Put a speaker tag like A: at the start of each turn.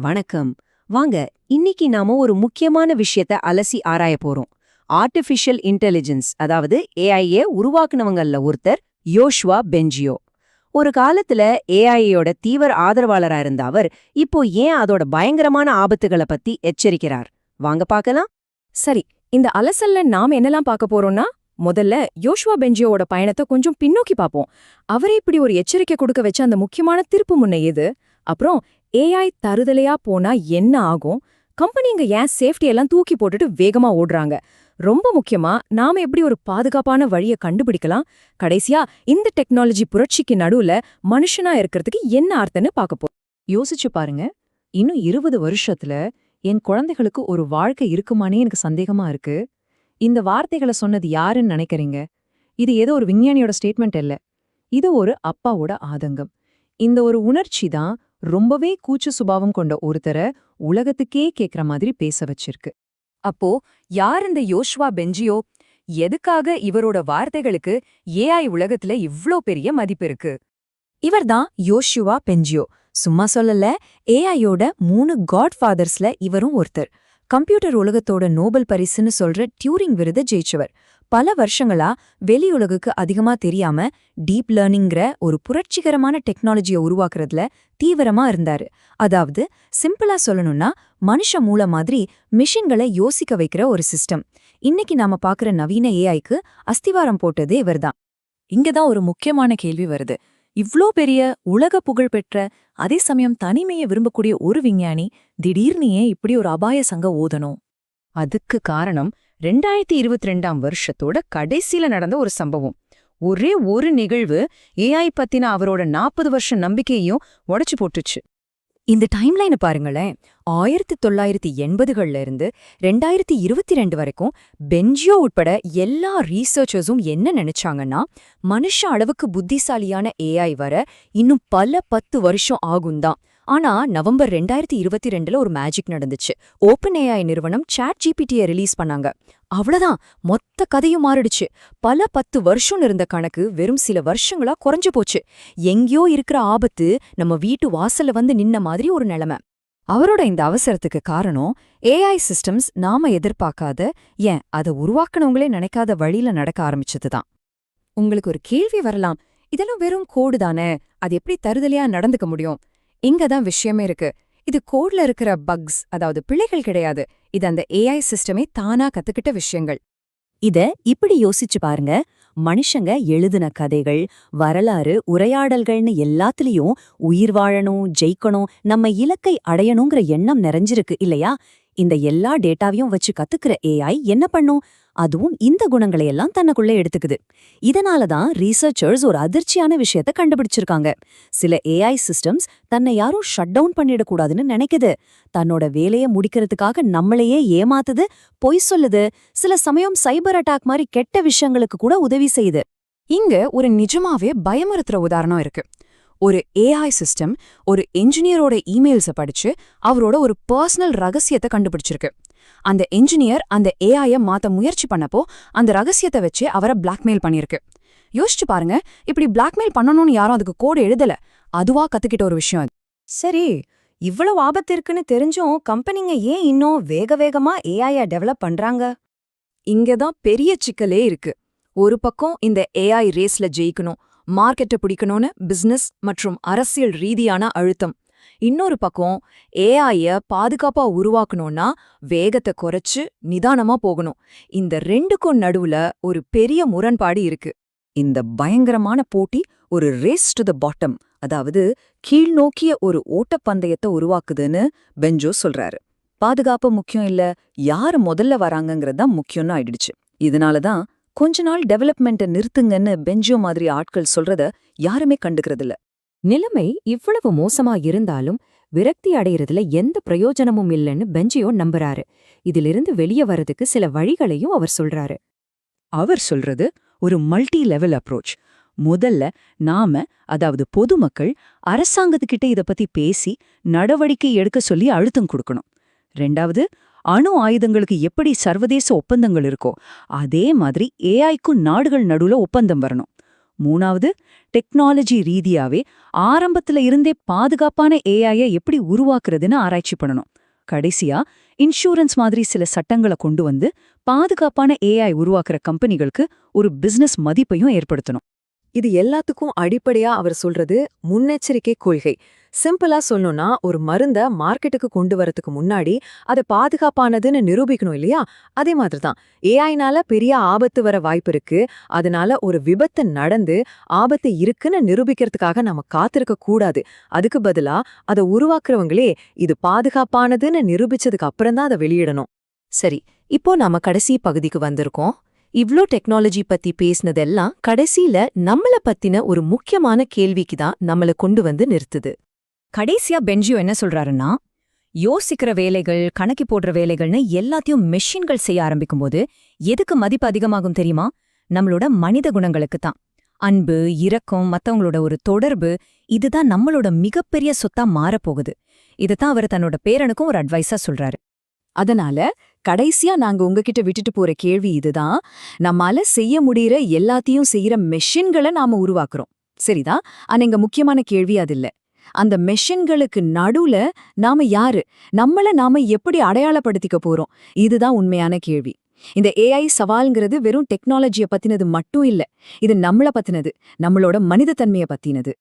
A: வணக்கம். வாங்க இன்னைக்கு நாம ஒரு முக்கியமான விஷயத்த அலசி ஆராய போறோம். ஆர்டிஃபிஷியல் இன்டெலிஜென்ஸ் அதாவது ஏஐஏ உருவாக்குனவங்கல்ல ஒருத்தர் யோஷ்வா பெஞ்சியோ. ஒரு காலத்துல ஏஐயோட தீவிர ஆதரவாளரா இருந்த அவர் இப்போ ஏன் அதோட பயங்கரமான ஆபத்துகளை பத்தி எச்சரிக்கிறார்? வாங்க பார்க்கலாம்.
B: சரி இந்த அலசல்ல நாம என்னலாம் பார்க்க போறோம்னா முதல்ல யோஷ்வா பெஞ்சியோட பயணத்தை கொஞ்சம் பின்னோக்கி பார்ப்போம். அவரே இப்படி ஒரு எச்சரிக்கை கொடுக்க வச்ச அந்த முக்கியமான திருப்பு முன்ன எது? அப்புறம் ஏஐ தருதலையா போனா என்ன ஆகும்? கம்பெனிங்க ஏன் சேஃப்டியெல்லாம் தூக்கி போட்டுட்டு வேகமா ஓடுறாங்க? ரொம்ப முக்கியமா நாம எப்படி ஒரு பாதுகாப்பான வழியை கண்டுபிடிக்கலாம்? கடைசியா இந்த டெக்னாலஜி புரட்சிக்கு நடுவுல மனுஷனா இருக்கிறதுக்கு என்ன அர்த்தம்னு பார்க்க போறோம்.
C: யோசிச்சு பாருங்க. இன்னும் இருபது வருஷத்துல என் குழந்தைகளுக்கு ஒரு வாழ்க்கை இருக்குமானே எனக்கு சந்தேகமா இருக்கு. இந்த வார்த்தைகளை சொன்னது யாருன்னு நினைக்கிறீங்க? இது ஏதோ ஒரு விஞ்ஞானியோட ஸ்டேட்மெண்ட் இல்ல இது ஒரு அப்பாவோட ஆதங்கம். இந்த ஒரு உணர்ச்சி தான் ரொம்பவே கூச்ச சுபாவம் கொண்ட ஒருத்தரை உலகத்துக்கே கேக்குற மாதிரி பேச வச்சிருக்கு.
B: அப்போ யார் இந்த யோஷ்வா பெஞ்சியோ? எதுக்காக இவரோட வார்த்தைகளுக்கு ஏஐ உலகத்துல இவ்ளோ பெரிய மதிப்பு இருக்கு?
D: இவர்தான் யோஷுவா பெஞ்சியோ. சும்மா சொல்லல ஏஐயோட மூணு காட்ஃபாதர்ஸ்ல இவரும் ஒருத்தர். கம்ப்யூட்டர் உலகத்தோட நோபல் பரிசுன்னு சொல்ற டியூரிங் விருதை ஜெயிச்சவர். பல வருஷங்களா வெளியுலகுக்கு அதிகமா தெரியாம டீப் லேர்னிங்கிற ஒரு புரட்சிகரமான டெக்னாலஜியை உருவாக்குறதுல தீவிரமா இருந்தாரு. அதாவது சிம்பிளா சொல்லணும்னா மனுஷ மூளை மாதிரி மிஷின்களை யோசிக்க வைக்கிற ஒரு சிஸ்டம். இன்னைக்கு நாம பாக்குற நவீன ஏஐக்கு அஸ்திவாரம் போட்டது இவர்தான்.
C: இங்கதான் ஒரு முக்கியமான கேள்வி வருது. இவ்ளோ பெரிய உலக புகழ் பெற்ற அதே சமயம் தனிமையை விரும்பக்கூடிய ஒரு விஞ்ஞானி திடீர்னு ஏன் இப்படி ஒரு அபாய சங்க ஓதணும்?
A: அதுக்கு காரணம் ரெண்டாயிரத்தி இருபத்தி ரெண்டாம் வருஷத்தோட கடைசியில நடந்த ஒரு சம்பவம். ஒரே ஒரு நிகழ்வு ஏஐ பத்தின அவரோட நாற்பது வருஷ நம்பிக்கையையும் உடைச்சு போட்டுச்சு.
D: இந்த டைம்லைனை பாருங்களேன். ஆயிரத்தி தொள்ளாயிரத்தி எண்பதுகள்ல இருந்து ரெண்டாயிரத்தி இருபத்தி ரெண்டு வரைக்கும் பெஞ்சியோ உட்பட எல்லா ரீசர்ச்சர்ஸும் என்ன நினைச்சாங்கன்னா மனுஷ அளவுக்கு புத்திசாலியான ஏஐ வர இன்னும் பல பத்து வருஷம் ஆகும்தான். ஆனா நவம்பர் ரெண்டாயிரத்தி இருபத்தி ரெண்டுல ஒரு மேஜிக் நடந்துச்சு. ஓப்பன் ஏஐ நிறுவனம் சாட் ஜிபிடியை ரிலீஸ் பண்ணாங்க. அவ்வளவுதான். மொத்த கதையும் மாறிடுச்சு. பல பத்து வருஷம் இருந்த கணக்கு வெறும் சில வருஷங்களா குறைஞ்சு போச்சு. எங்கேயோ இருக்கிற ஆபத்து நம்ம வீட்டு வாசல்ல வந்து நின்ன மாதிரி ஒரு நிலைமை. அவரோட இந்த அவசரத்துக்கு காரணம் ஏஐ சிஸ்டம்ஸ் நாம எதிர்பார்க்காத ஏன் அதை உருவாக்கணவங்களே நினைக்காத வழியில நடக்க ஆரம்பிச்சதுதான். உங்களுக்கு ஒரு கேள்வி வரலாம். இதெல்லாம் வெறும் கோடு தானே. அது எப்படி தருதலையா நடந்துக்க முடியும்? இங்க தான் விஷயமே இருக்கு. இது கோட்ல இருக்கிற பக்ஸ் அதாவது பிழைகள் கிடையாது. இது அந்த ஏஐ சிஸ்டமே தானா கத்துக்கிட்ட விஷயங்கள். இத இப்படி யோசிச்சு பாருங்க. மனுஷங்க எழுதின கதைகள் வரலாறு உரையாடல்கள்னு எல்லாத்துலயும் உயிர் வாழணும் ஜெயிக்கணும் நம்ம இலக்கை அடையணுங்கிற எண்ணம் நிறைஞ்சிருக்கு இல்லையா? இந்த எல்லா டேட்டாவையும் வச்சு கத்துக்கிற ஏஐ என்ன பண்ணும்? அதுவும் இந்த குணங்களை எல்லாம் தனக்குள்ள எடுத்துக்குது. இதனால தான் ரீசர்ச்சர்ஸ் ஒரு அதிர்ச்சியான விஷயத்த கண்டுபிடிச்சிருக்காங்க. சில ஏஐ சிஸ்டம்ஸ் தன்னை யாரும் ஷட் டவுன் பண்ணிடக்கூடாதுன்னு நினைக்குது. தன்னோட வேலையை முடிக்கிறதுக்காக நம்மளையே ஏமாத்துது பொய் சொல்லுது. சில சமயம் சைபர் அட்டாக் மாதிரி கெட்ட விஷயங்களுக்கு கூட உதவி செய்யுது.
B: இங்க ஒரு நிஜமாவே பயமுறுத்துற உதாரணம் இருக்கு. ஒரு ஏஐ சிஸ்டம் ஒரு என்ஜினியரோட இமெயில்ஸை படிச்சு அவரோட ஒரு பர்சனல் ரகசியத்தை கண்டுபிடிச்சிருக்கு. அந்த என்ஜினியர் அந்த ஏஐய மாத்த முயற்சி பண்ணப்போ அந்த ரகசியத்தை வச்சு அவரை பிளாக்மெயில் பண்ணியிருக்கு. யோசிச்சு பாருங்க இப்படி பிளாக்மெயில் பண்ணணும்னு யாரும் அதுக்கு கோடு எழுதல. அதுவா கத்துக்கிட்ட ஒரு விஷயம் அது.
D: சரி இவ்வளவு ஆபத்து இருக்குன்னு தெரிஞ்சும் கம்பெனிங்க ஏன் இன்னும் வேக வேகமா ஏஐய டெவலப் பண்றாங்க?
B: இங்கதான் பெரிய சிக்கலே இருக்கு. ஒரு பக்கம் இந்த ஏஐ ரேஸ்ல ஜெயிக்கணும் மார்க்கெட்டை பிடிக்கணும்னு பிசினஸ் மற்றும் அரசியல் ரீதியான அழுத்தம். இன்னொரு பக்கம் ஏஐய பாதுகாப்பா உருவாக்கணும்னா வேகத்தை குறைச்சு நிதானமா போகணும். இந்த ரெண்டுக்கும் நடுவுல ஒரு பெரிய முரண்பாடு இருக்கு.
C: இந்த பயங்கரமான போட்டி ஒரு ரேஸ் டு த பாட்டம் அதாவது கீழ்நோக்கிய ஒரு ஓட்டப்பந்தயத்தை உருவாக்குதுன்னு பெஞ்சோ சொல்றாரு. பாதுகாப்பு முக்கியம் இல்ல யாரு முதல்ல வராங்கங்கிறது தான் முக்கியம்னு ஆயிடுச்சு. இதனால தான் கொஞ்ச நாள் டெவலப்மெண்ட்டை நிறுத்துங்கன்னு பெஞ்சோ மாதிரி ஆட்கள் சொல்றத யாருமே கண்டுக்கிறதில்ல.
A: நிலைமை இவ்வளவு மோசமா இருந்தாலும் விரக்தி அடையறதுல எந்த பிரயோஜனமும் இல்லைன்னு பெஞ்சியோ நம்புறாரு. இதிலிருந்து வெளியே வரதுக்கு சில வழிகளையும் அவர் சொல்றாரு.
C: அவர் சொல்றது ஒரு மல்டி லெவல் அப்ரோச் முதல்ல நாம அதாவது பொதுமக்கள் அரசாங்கத்துக்கிட்ட இத பத்தி பேசி நடவடிக்கை எடுக்க சொல்லி அழுத்தம் கொடுக்கணும். ரெண்டாவது அணு ஆயுதங்களுக்கு எப்படி சர்வதேச ஒப்பந்தங்கள் இருக்கோ அதே மாதிரி ஏஐக்கும் நாடுகள் நடுவுல ஒப்பந்தம் வரணும்.
D: மூணாவது டெக்னாலஜி ரீதியாவே ஆரம்பத்துல இருந்தே பாதுகாப்பான ஏஐய எப்படி உருவாக்குறதுன்னு ஆராய்ச்சி பண்ணணும். கடைசியா இன்சூரன்ஸ் மாதிரி சில சட்டங்களை கொண்டு வந்து பாதுகாப்பான ஏஐ உருவாக்குற கம்பெனிகளுக்கு ஒரு பிசினஸ் மதிப்பையும் ஏற்படுத்தணும்.
E: இது எல்லாத்துக்கும் அடிப்படையா அவர் சொல்றது முன்னெச்சரிக்கை கொள்கை. சிம்பிளா சொல்லணும்னா ஒரு மருந்த மார்க்கெட்டுக்கு கொண்டு வரதுக்கு முன்னாடி அதை பாதுகாப்பானதுன்னு நிரூபிக்கணும் இல்லையா? அதே மாதிரிதான். ஏஐனால பெரிய ஆபத்து வர வாய்ப்பு இருக்கு. அதனால ஒரு விபத்து நடந்து ஆபத்து இருக்குன்னு நிரூபிக்கிறதுக்காக நம்ம காத்திருக்க கூடாது. அதுக்கு பதிலா அதை உருவாக்குறவங்களே இது பாதுகாப்பானதுன்னு நிரூபிச்சதுக்கு அப்புறம் தான் அதை வெளியிடணும்.
F: சரி இப்போ நாம கடைசி பகுதிக்கு வந்திருக்கோம். இவ்ளோ டெக்னாலஜி பத்தி பேசினதெல்லாம் கடைசியில நம்மள பத்தின ஒரு முக்கியமான கேள்விக்கு தான் நம்மள கொண்டு வந்து நிறுத்துது.
G: கடைசியா பென்ஜியோ என்ன சொல்றாருன்னா யோசிக்கிற வேலைகள் கணக்கி போடுற வேலைகள்னு எல்லாத்தையும் மெஷின்கள் செய்ய ஆரம்பிக்கும்போது எதுக்கு மதிப்பு அதிகமாகும் தெரியுமா? நம்மளோட மனித குணங்களுக்கு தான். அன்பு இரக்கம் மத்தவங்களோட ஒரு தொடர்பு இதுதான் நம்மளோட மிகப்பெரிய சொத்தா மாறப்போகுது. இதுதான் அவர் தன்னோட பேரனுக்கும் ஒரு அட்வைஸா சொல்றாரு.
D: அதனால கடைசியா நாங்க உங்ககிட்ட விட்டுட்டு போற கேள்வி இதுதான். நம்மால செய்ய முடியற எல்லாத்தையும் செய்யற மெஷின்களை நாம உருவாக்குறோம். சரிதான் ஆனா இங்க முக்கியமான கேள்வி அது இல்ல. அந்த மெஷின்களுக்கு நடுவுல நாம யாரு? நம்மள நாம எப்படி அடையாளப்படுத்திக்க போறோம்? இதுதான் உண்மையான கேள்வி. இந்த ஏஐ சவால்ங்கிறது வெறும் டெக்னாலஜிய பத்தினது மட்டும் இல்ல. இது நம்மள பத்தினது. நம்மளோட மனிதத்தன்மையை பத்தினது.